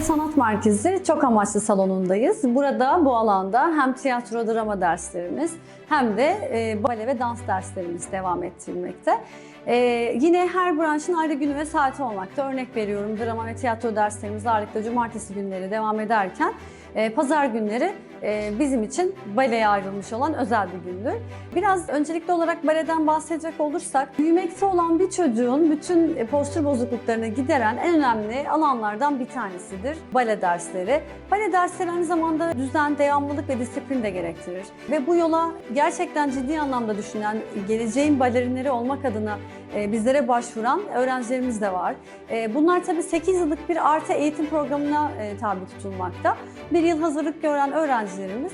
Sanat Merkezi çok amaçlı salonundayız. Burada bu alanda hem tiyatro drama derslerimiz hem de e, bale ve dans derslerimiz devam ettirilmekte. E, yine her branşın ayrı günü ve saati olmakta. Örnek veriyorum drama ve tiyatro derslerimiz ağırlıklı cumartesi günleri devam ederken e, pazar günleri e, bizim için baleye ayrılmış olan özel bir gündür. Biraz öncelikli olarak baleden bahsedecek olursak, büyümekte olan bir çocuğun bütün e, postür bozukluklarını gideren en önemli alanlardan bir tanesidir bale dersleri. Bale dersleri aynı zamanda düzen, devamlılık ve disiplin de gerektirir. Ve bu yola gerçekten ciddi anlamda düşünen, geleceğin balerinleri olmak adına bizlere başvuran öğrencilerimiz de var. E, Bunlar tabii 8 yıllık bir artı eğitim programına e, tabi tutulmakta. Bir yıl hazırlık gören öğrencilerimiz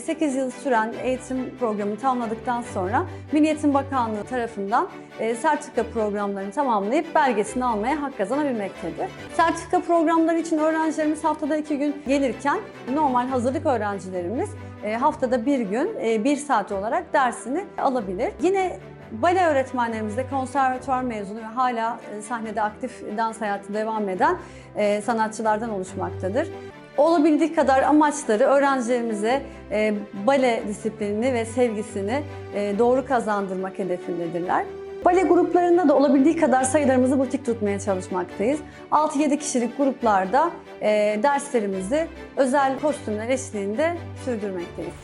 8 yıl süren eğitim programını tamamladıktan sonra Milli Eğitim Bakanlığı tarafından e, sertifika programlarını tamamlayıp belgesini almaya hak kazanabilmektedir. Sertifika programları için öğrencilerimiz haftada 2 gün gelirken normal hazırlık öğrencilerimiz e, haftada bir gün, e, bir saat olarak dersini alabilir. Yine Bale öğretmenlerimiz de konservatuvar mezunu ve hala e, sahnede aktif dans hayatı devam eden e, sanatçılardan oluşmaktadır. Olabildiği kadar amaçları öğrencilerimize e, bale disiplinini ve sevgisini doğru kazandırmak hedefindedirler. Bale gruplarında da olabildiği kadar sayılarımızı butik tutmaya çalışmaktayız. 6-7 kişilik gruplarda derslerimizi özel kostümler eşliğinde sürdürmekteyiz.